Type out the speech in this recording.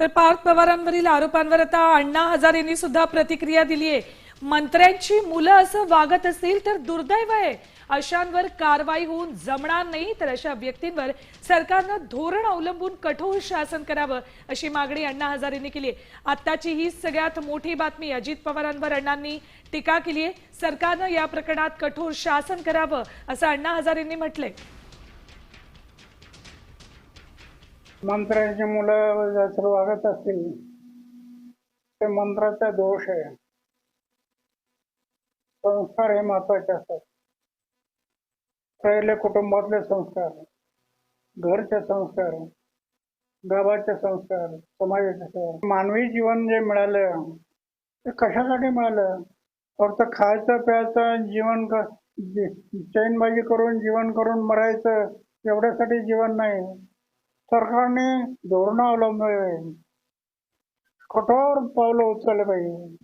तर पार्थ पवारांवरील आरोपांवर आता अण्णा हजारेंनी सुद्धा प्रतिक्रिया दिली आहे. मंत्र्यांची मुलं असं वागत असतील तर दुर्दैव आहे. अशांवर कारवाई होऊन जमणार नाही तर अशा व्यक्तींवर सरकारनं धोरण अवलंबून कठोर शासन करावं अशी मागणी अण्णा हजारेंनी केली आहे. आत्ताची ही सगळ्यात मोठी बातमी अजित पवारांवर अण्णांनी टीका केली आहे. सरकारनं या प्रकरणात कठोर शासन करावं असं अण्णा हजारेंनी म्हटलंय. मंत्राची मुलं जर वागत असतील ते मंत्राचा दोष आहे. संस्कार हे महत्त्वाचे असतात. पहिले कुटुंबातले संस्कार घरचे संस्कार गावाचे संस्कार समाजाचे संस्कार. मानवी जीवन जे मिळालं ते कशासाठी मिळालं? फक्त खायचं प्यायचं जीवन क- चैनबाजी करून जीवन करून मरायचं एवढ्यासाठी जीवन नाही. सरकारने धोरणं अवलंबले. कठोर पावलं उचलले पाहिजे